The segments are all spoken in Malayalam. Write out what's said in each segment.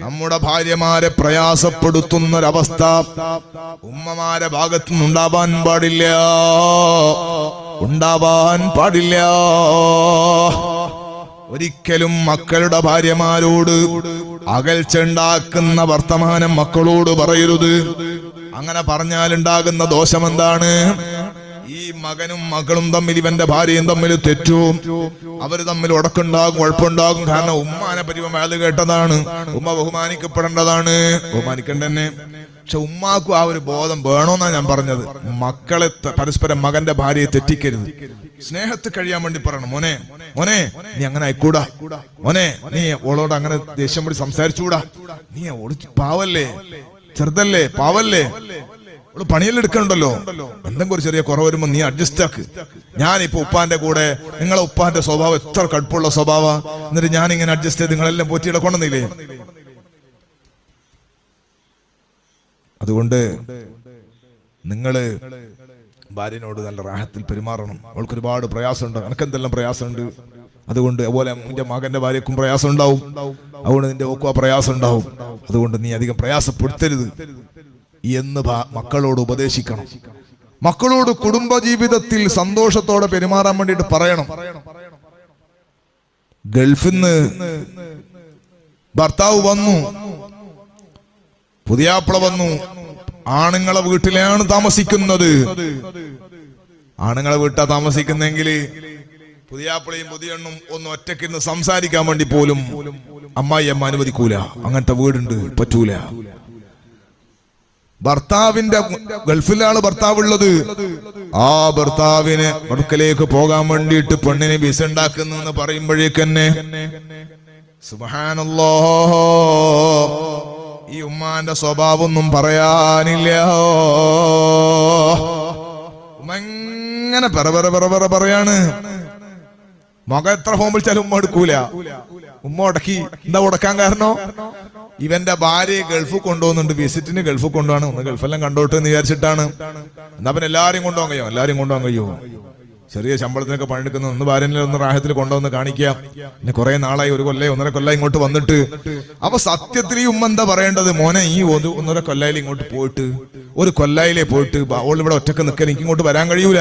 നമ്മുടെ ഭാര്യമാരെ പ്രയാസപ്പെടുത്തുന്നൊരവസ്ഥ ഉമ്മമാരെ ഭാഗത്തു നിന്നുണ്ടാവാൻ പാടില്ല. ഉണ്ടാവാൻ പാടില്ല. ഒരിക്കലും മക്കളുടെ ഭാര്യമാരോട് അകൽച്ചുണ്ടാക്കുന്ന വർത്തമാനം മക്കളോട് പറയരുത്. അങ്ങനെ പറഞ്ഞാലുണ്ടാകുന്ന ദോഷം എന്താണ് ഈ മകനും മകളും തമ്മിൽ ഇവന്റെ ഭാര്യയും തമ്മിൽ തെറ്റും. അവർ തമ്മിൽ ഉടക്കുണ്ടാകും കുഴപ്പമുണ്ടാകും കാരണം ഉമ്മാനെ പറ്റി അയാൾ കേട്ടതാണ്. ഉമ്മ ബഹുമാനിക്കപ്പെടേണ്ടതാണ്. ബഹുമാനിക്കണ്ടെന്നെ. പക്ഷെ ഉമ്മാക്കും ആ ഒരു ബോധം വേണോന്നാ ഞാൻ പറഞ്ഞത്. മക്കളെ പരസ്പരം മകന്റെ ഭാര്യയെ തെറ്റിക്കരുത്. സ്നേഹത്ത് കഴിയാൻ വേണ്ടി പറയണം. മോനെ മോനെ നീ അങ്ങനെ ആയിക്കൂടാ. മോനെ നീ ഓളോട് അങ്ങനെ ദേഷ്യം പിടി സംസാരിച്ചുകൂടാ. നീ ഓടി പാവല്ലേ? ചെറുതല്ലേ? പാവല്ലേ? പണിയെല്ലാം എടുക്കണ്ടല്ലോ എന്തെങ്കിലും ഒരു ചെറിയ കുറവ് വരുമ്പോ നീ അഡ്ജസ്റ്റ് ആക്ക്. ഞാനിപ്പോ ഉപ്പാന്റെ കൂടെ നിങ്ങളെ ഉപ്പാന്റെ സ്വഭാവം എത്ര കടുപ്പുള്ള സ്വഭാവ. എന്നിട്ട് ഞാൻ ഇങ്ങനെ അഡ്ജസ്റ്റ് ചെയ്ത് നിങ്ങളെല്ലാം പോറ്റിയുടെ കൊണ്ടുവന്നില്ലേ അതുകൊണ്ട് നിങ്ങൾ ഭാര്യനോട് നല്ല റാഹത്തിൽ പെരുമാറണം. അവൾക്ക് ഒരുപാട് പ്രയാസമുണ്ട്. എനക്കെന്തെല്ലാം പ്രയാസമുണ്ട്? അതുകൊണ്ട് അതുപോലെ നിന്റെ മകന്റെ ഭാര്യക്കും പ്രയാസം ഉണ്ടാവും അതുകൊണ്ട് നിന്റെ ഓക്കും പ്രയാസം ഉണ്ടാവും അതുകൊണ്ട് നീ അധികം പ്രയാസപ്പെടുത്തരുത്. എന്ന് മക്കളോട് ഉപദേശിക്കണം. മക്കളോട് കുടുംബ ജീവിതത്തിൽ സന്തോഷത്തോടെ പെരുമാറാൻ വേണ്ടിയിട്ട് പറയണം. ഗൾഫിൽ നിന്ന് ഭർത്താവ് വന്നു. പുതിയാപ്പിള വന്നു. ആണുങ്ങളെ വീട്ടിലാണ് താമസിക്കുന്നത്. ആണുങ്ങളെ വീട്ടാ താമസിക്കുന്നെങ്കിൽ പുതിയാപ്പിളയും പുതിയണ്ണും ഒന്ന് ഒറ്റയ്ക്ക് സംസാരിക്കാൻ വേണ്ടി പോലും അമ്മായി അമ്മ അനുവദിക്കൂല. അങ്ങനത്തെ വീടുണ്ട് പറ്റൂല. ഭർത്താവിന്റെ ഗൾഫിലാണ് ഭർത്താവ് ഉള്ളത് ആ ഭർത്താവിന് അടുക്കലേക്ക് പോകാൻ വേണ്ടിയിട്ട് പെണ്ണിനെ വിസ ഉണ്ടാക്കുന്നു പറയുമ്പോഴേക്കന്നെ സുബഹാനല്ലോ. ഈ ഉമ്മാന്റെ സ്വഭാവമൊന്നും പറയാനില്ല. ഉമ്മ എങ്ങനെ പറ പറ പെറ പറയാണ്. മക എത്ര ഫോം വിളിച്ചാലും ഉമ്മ എടുക്കൂല. ഉമ്മ ഉടക്കി. എന്താ ഉടക്കാൻ കാരണം? ഇവന്റെ ഭാര്യയെ ഗൾഫ് കൊണ്ടുപോകുന്നുണ്ട്. വിസിറ്റിന് ഗൾഫ് കൊണ്ടുപോകാണ് ഒന്ന് ഗൾഫെല്ലാം കണ്ടോട്ട് എന്ന് വിചാരിച്ചിട്ടാണ്. എന്നാ പിന്നെ എല്ലാരും കൊണ്ടുപോകാൻ കഴിയും? എല്ലാരും കൊണ്ടുപോകാൻ കഴിയുമോ ചെറിയ ശമ്പളത്തിനൊക്കെ പണിയെടുക്കുന്ന ഒന്ന് ഭാര്യനെ ഒന്ന് റാഹത്തിൽ കൊണ്ടുവന്ന് കാണിക്കുക. പിന്നെ കുറെ നാളായി ഒരു കൊല്ലം ഒന്നര കൊല്ലം ഇങ്ങോട്ട് വന്നിട്ട്. അപ്പൊ സത്യത്തിൽ ഈ ഉമ്മ എന്താ പറയേണ്ടത്? മോനെ ഈ ഒന്നര കൊല്ലായിൽ ഇങ്ങോട്ട് പോയിട്ട് ഒരു കൊല്ലായിലേ പോയിട്ട് അവൾ ഇവിടെ ഒറ്റയ്ക്ക് നിൽക്കാൻ എനിക്ക് ഇങ്ങോട്ട് വരാൻ കഴിയൂല.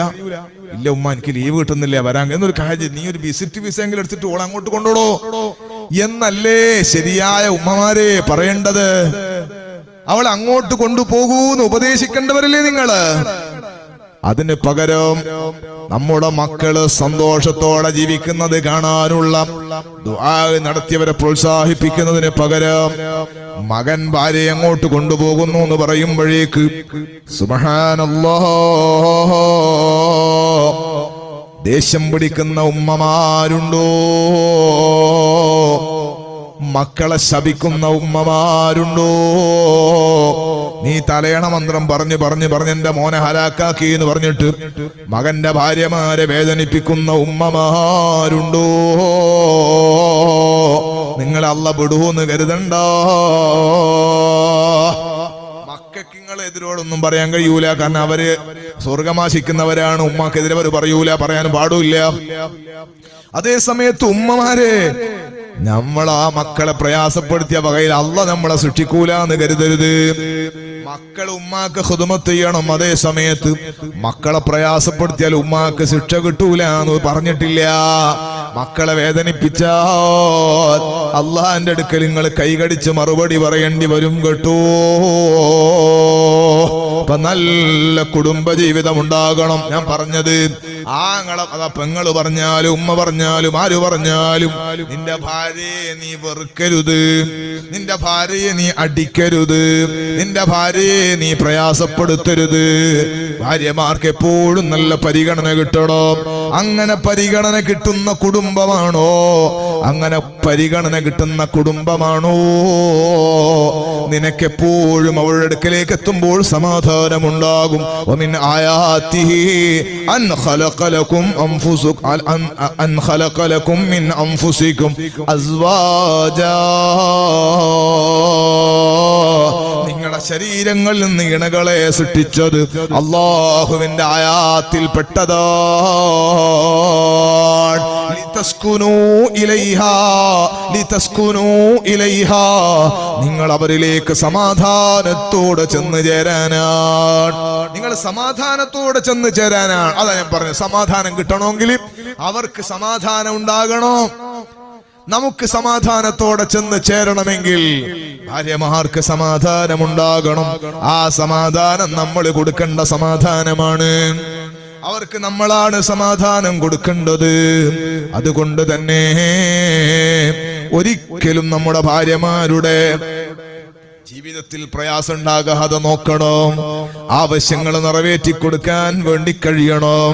ഇല്ല ഉമ്മ എനിക്ക് ലീവ് കിട്ടുന്നില്ല വരാൻ എന്നൊരു കാര്യം നീ ഒരു വിസിറ്റ് വിസ എങ്കിലും എടുത്തിട്ട് ഓൾ അങ്ങോട്ട് കൊണ്ടോടോ എന്നല്ലേ ശരിയായ ഉമ്മമാരെ പറയേണ്ടത്? അവൾ അങ്ങോട്ട് കൊണ്ടുപോകൂന്ന് ഉപദേശിക്കേണ്ടവരല്ലേ നിങ്ങൾ? അതിന് പകരം നമ്മുടെ മക്കൾ സന്തോഷത്തോടെ ജീവിക്കുന്നത് കാണാനുള്ള നടത്തിയവരെ പ്രോത്സാഹിപ്പിക്കുന്നതിന് പകരം മകൻ ഭാര്യ അങ്ങോട്ട് കൊണ്ടുപോകുന്നു എന്ന് പറയുമ്പോഴേക്ക് സുബഹാനല്ലോ ദേഷ്യം പിടിക്കുന്ന ഉമ്മമാരുണ്ടോ? മക്കളെ ശപിക്കുന്ന ഉമ്മമാരുണ്ടോ? നീ തലയണ മന്ത്രം പറഞ്ഞു പറഞ്ഞു പറഞ്ഞു എന്റെ മോനെ ഹലാക്കാക്കി എന്ന് പറഞ്ഞിട്ട് മകന്റെ ഭാര്യമാരെ വേദനിപ്പിക്കുന്ന ഉമ്മമാരുണ്ടോ? നിങ്ങൾ അല്ല വിടുവെന്ന് കരുതണ്ട. മക്കൾക്ക് നിങ്ങൾ എതിരോടൊന്നും പറയാൻ കഴിയൂല. കാരണം അവർ സ്വർഗമാശിക്കുന്നവരാണ്. ഉമ്മക്കെതിരെ അവർ പറയൂല പറയാനും പാടില്ല അതേ സമയത്ത് ഉമ്മമാരെ നമ്മൾ ആ മക്കളെ പ്രയാസപ്പെടുത്തിയ വകയിൽ അല്ല നമ്മളെ സൃഷ്ടിക്കൂല എന്ന് കരുതരുത്. മക്കൾ ഉമ്മാക്ക് ഹുദമത്ത് ചെയ്യണം. അതേ സമയത്ത് മക്കളെ പ്രയാസപ്പെടുത്തിയാൽ ഉമ്മാക്ക് ശിക്ഷ കിട്ടൂല എന്ന് പറഞ്ഞിട്ടില്ല. മക്കളെ വേദനിപ്പിച്ചാൽ അള്ളാന്റെ അടുക്കൽ നിങ്ങൾ കൈകടിച്ച് മറുപടി പറയേണ്ടി വരും കേട്ടോ. നല്ല കുടുംബ ജീവിതം ഉണ്ടാകണം ഞാൻ പറഞ്ഞത് ആങ്ങളെ അതാ പെങ്ങൾ പറഞ്ഞാലും ഉമ്മ പറഞ്ഞാലും ആര് പറഞ്ഞാലും നിന്റെ ഭാര്യയെ നീ വെറുക്കരുത്. നിന്റെ ഭാര്യയെ നീ അടിക്കരുത്. നിന്റെ ഭാര്യയെ നീ പ്രയാസപ്പെടുത്തരുത്. ഭാര്യമാർക്ക് എപ്പോഴും നല്ല പരിഗണന കിട്ടണം. അങ്ങനെ പരിഗണന കിട്ടുന്ന കുടുംബമാണോ? അങ്ങനെ പരിഗണന കിട്ടുന്ന കുടുംബമാണോ? നിനക്കെപ്പോഴും അവളുടെ അടുക്കലേക്ക് എത്തുമ്പോൾ സമാധാനമുണ്ടാകും. അൻ അൻ മിൻ അസ്വാജാ. നിങ്ങളുടെ ശരീരങ്ങളിൽ നിന്ന് ഇണകളെ സൃഷ്ടിച്ചത് അള്ളാഹുവിന്റെ ആയാത്തിൽ പെട്ടതാണ്. നിങ്ങൾ അവരിലേക്ക് സമാധാനത്തോടെ ചെന്ന് ചേരാനാണ്. നിങ്ങൾ സമാധാനത്തോടെ ചെന്ന് ചേരാനാണ്. അതാ ഞാൻ പറഞ്ഞത് സമാധാനം കിട്ടണമെങ്കിൽ അവർക്ക് സമാധാനം ഉണ്ടാകണം. നമുക്ക് സമാധാനത്തോടെ ചെന്ന് ചേരണമെങ്കിൽ ഭാര്യമാർക്ക് സമാധാനമുണ്ടാകണം. ആ സമാധാനം നമ്മൾ കൊടുക്കേണ്ട സമാധാനമാണ്. അവർക്ക് നമ്മളാണ് സമാധാനം കൊടുക്കേണ്ടത്. അതുകൊണ്ട് തന്നെ ഒരിക്കലും നമ്മുടെ ഭാര്യമാരുടെ ജീവിതത്തിൽ പ്രയാസം ഉണ്ടാകാതെ നോക്കണം. ആവശ്യങ്ങൾ നിറവേറ്റി കൊടുക്കാൻ വേണ്ടി കഴിയണം.